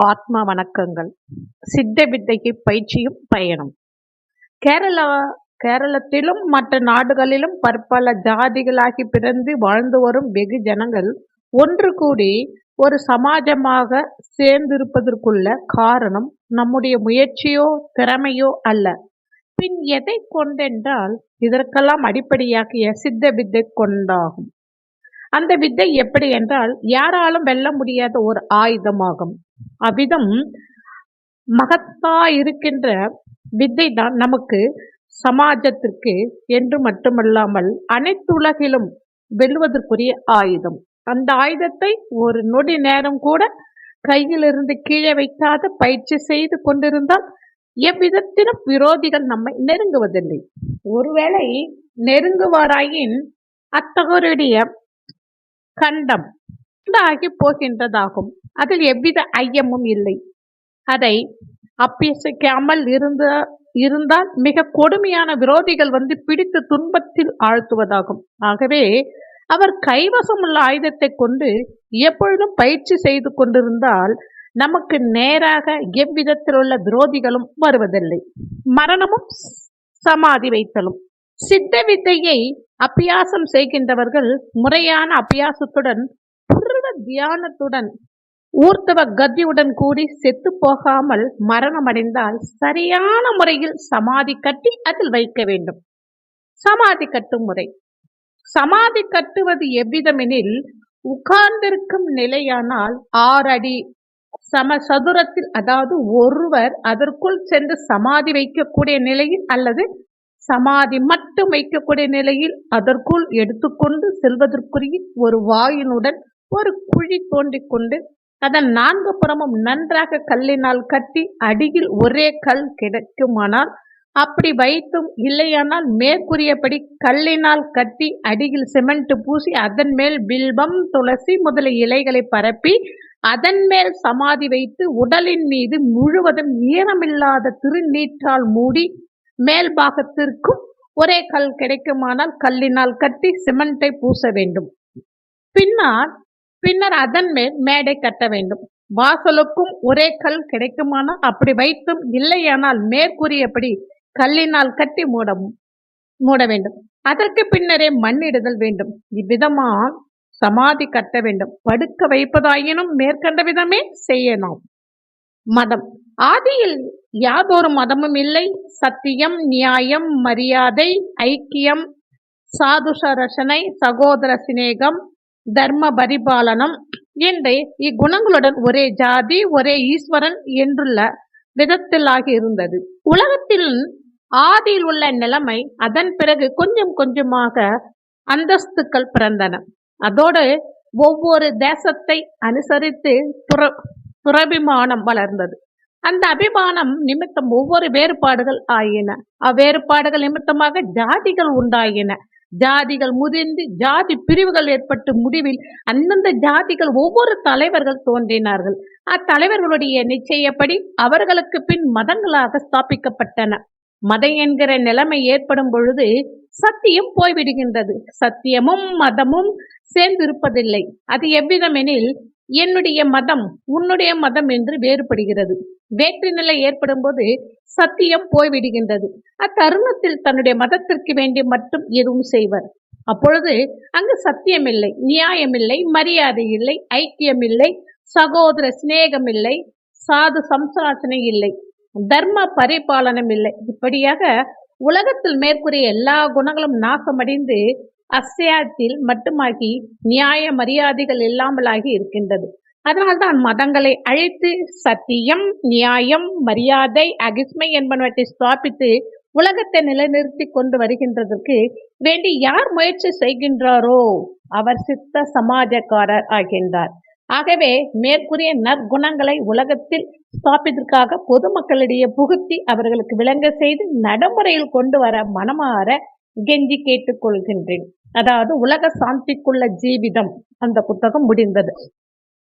ஆத்மா வணக்கங்கள். சித்த வித்தைக்கு பயிற்சியும் பயணம். கேரளா கேரளத்திலும் மற்ற நாடுகளிலும் பற்பல ஜாதிகளாகி பிறந்து வாழ்ந்து வரும் வெகு ஜனங்கள் ஒன்று கூடி ஒரு சமாஜமாக சேர்ந்திருப்பதற்குள்ள காரணம் நம்முடைய முயற்சியோ திறமையோ அல்ல. பின் எதை கொண்டென்றால் இதற்கெல்லாம் அடிப்படையாகிய சித்த வித்தை கொண்டாகும். அந்த வித்தை எப்படி என்றால் யாராலும் வெல்ல முடியாத ஒரு ஆயுதமாகும். அவ்விதம் மகத்தா இருக்கின்ற வித்தை தான் நமக்கு சமாஜத்திற்கு என்று மட்டுமல்லாமல் அனைத்துலகிலும் வெல்வதற்குரிய ஆயுதம். அந்த ஆயுதத்தை ஒரு நொடி நேரம் கூட கையிலிருந்து கீழே வைக்காத பயிற்சி செய்து கொண்டிருந்தால் எவ்விதத்திலும் விரோதிகள் நம்மை நெருங்குவதில்லை. ஒருவேளை நெருங்குவாராயின் அத்தகருடைய கண்டம் உண்டாகி போகின்றதாகும். அதில் எவ்வித ஐயமும் இல்லை. அதை அப்பியசிக்காமல் இருந்த இருந்தால் மிக கொடுமையான விரோதிகள் வந்து பிடித்து துன்பத்தில் ஆழ்த்துவதாகும். ஆகவே அவர் கைவசம் உள்ள ஆயுதத்தை கொண்டு எப்பொழுதும் பயிற்சி செய்து கொண்டிருந்தால் நமக்கு நேராக எவ்விதத்தில் உள்ள விரோதிகளும் வருவதில்லை. மரணமும் சமாதி வைத்தலும். சித்த வித்தையை அபியாசம் செய்கின்றவர்கள் முறையான அபியாசத்துடன் தியானத்துடன் ஊர்த்தவ கத்தியுடன் கூடி செத்து போகாமல் மரணம் அடைந்தால் சரியான முறையில் சமாதி கட்டி அதில் வைக்க வேண்டும். சமாதி கட்டும் முறை. சமாதி கட்டுவது எவ்விதமெனில் உட்கார்ந்திருக்கும் நிலையானால் ஆறு அடி சம சதுரத்தில் அதாவது ஒருவர் அதற்குள் சென்று சமாதி வைக்கக்கூடிய நிலையில் அல்லது சமாதி மட்டும் வைக்கக்கூடிய நிலையில் அதற்குள் எடுத்துக்கொண்டு செல்வதற்குரிய ஒரு வாயினுடன் ஒரு குழி தோண்டிக் கொண்டு அதன் நான்கு புறமும் நன்றாக கல்லினால் கட்டி அடியில் ஒரே கல் கிடைக்குமானால் அப்படி வைத்தும் இல்லையானால் மேற்கூறியபடி கல்லினால் கட்டி அடியில் சிமெண்ட் பூசி அதன் மேல் பில்பம் துளசி முதலிய இலைகளை பரப்பி அதன் மேல் சமாதி வைத்து உடலின் மீது முழுவதும் ஈரமில்லாத திருநீற்றால் மூடி மேல் பாகத்திற்கும் ஒரே கல் கிடைக்குமானால் கல்லினால் கட்டி சிமெண்டை பூச வேண்டும். பின்னால் பின்னர் அதன் மேல் மேடை கட்ட வேண்டும். வாசலுக்கும் ஒரே கல் கிடைக்குமானால் அப்படி வைத்தும் இல்லையானால் மேற்கூறியபடி கல்லினால் கட்டி மூட மூட வேண்டும். அதற்கு பின்னரே மண்ணிடுதல் வேண்டும். இவ்விதமா சமாதி கட்ட வேண்டும். படுக்க வைப்பதாயினும் மேற்கண்ட விதமே செய்யலாம். மதம். ஆதியில் யாதொரு மதமும் இல்லை. சத்தியம் நியாயம் மரியாதை ஐக்கியம் சாதுஷ ரசனை சகோதர சிநேகம் தர்ம பரிபாலனம். என்று இக்குணங்களுடன் ஒரே ஜாதி ஒரே ஈஸ்வரன் என்றுள்ள விதத்திலாகி இருந்தது. உலகத்தில் ஆதியில் உள்ள நிலைமை அதன் பிறகு கொஞ்சம் கொஞ்சமாக அந்தஸ்துக்கள் பிறந்தன. அதோடு ஒவ்வொரு தேசத்தை அனுசரித்து துற புறபிமானம் வளர்ந்தது. அந்த அபிமானம் நிமித்தம் ஒவ்வொரு வேறுபாடுகள் ஆயின. அவ்வேறுபாடுகள் நிமித்தமாக ஜாதிகள் உண்டாயின. ஜாதிகள் முதிர்ந்து ஜாதி பிரிவுகள் ஏற்பட்டு முடிவில் அந்தந்த ஜாதிகள் ஒவ்வொரு தலைவர்கள் தோன்றினார்கள். அத்தலைவர்களுடைய நிச்சயப்படி அவர்களுக்கு பின் மதங்களாக ஸ்தாபிக்கப்பட்டன. மதம் என்கிற நிலைமை ஏற்படும் பொழுது சத்தியம் போய்விடுகின்றது. சத்தியமும் மதமும் சேர்ந்திருப்பதில்லை. அது எவ்விதமெனில் என்னுடைய மதம் உன்னுடைய மதம் என்று வேறுபடுகிறது. வேற்று நிலை ஏற்படும் போது சத்தியம் போய்விடுகின்றது. அத்தருணத்தில் தன்னுடைய மதத்திற்கு வேண்டி மட்டும் எதுவும் செய்வர். அப்பொழுது அங்கு சத்தியமில்லை நியாயமில்லை மரியாதை இல்லை ஐக்கியம் இல்லை சகோதர சிநேகம் இல்லை சாது சம்சாசனை இல்லை தர்ம பரிபாலனம் இல்லை. இப்படியாக உலகத்தில் மேற்கூறிய எல்லா குணங்களும் நாசமடைந்து அசையாத்தில் மட்டுமாகி நியாய மரியாதைகள் இல்லாமலாகி இருக்கின்றது. அதனால்தான் மதங்களை அழைத்து சத்தியம் நியாயம் மரியாதை அகிஸ்மை என்பனவற்றை ஸ்தாபித்து உலகத்தை நிலைநிறுத்தி கொண்டு வருகின்றதற்கு வேண்டி யார் முயற்சி செய்கின்றாரோ அவர் சித்த சமாஜக்காரர் ஆகின்றார். ஆகவே மேற்கூறிய நற்குணங்களை உலகத்தில் ஸ்தாபித்திற்காக பொதுமக்களிடையே புகுத்தி அவர்களுக்கு விளங்க செய்து நடைமுறையில் கொண்டு வர மனமாற கெஞ்சி கேட்டுக்கொள்கின்றேன். அதாவது உலக சாந்திக்குள்ள ஜீவிதம் அந்த புத்தகம் முடிந்தது.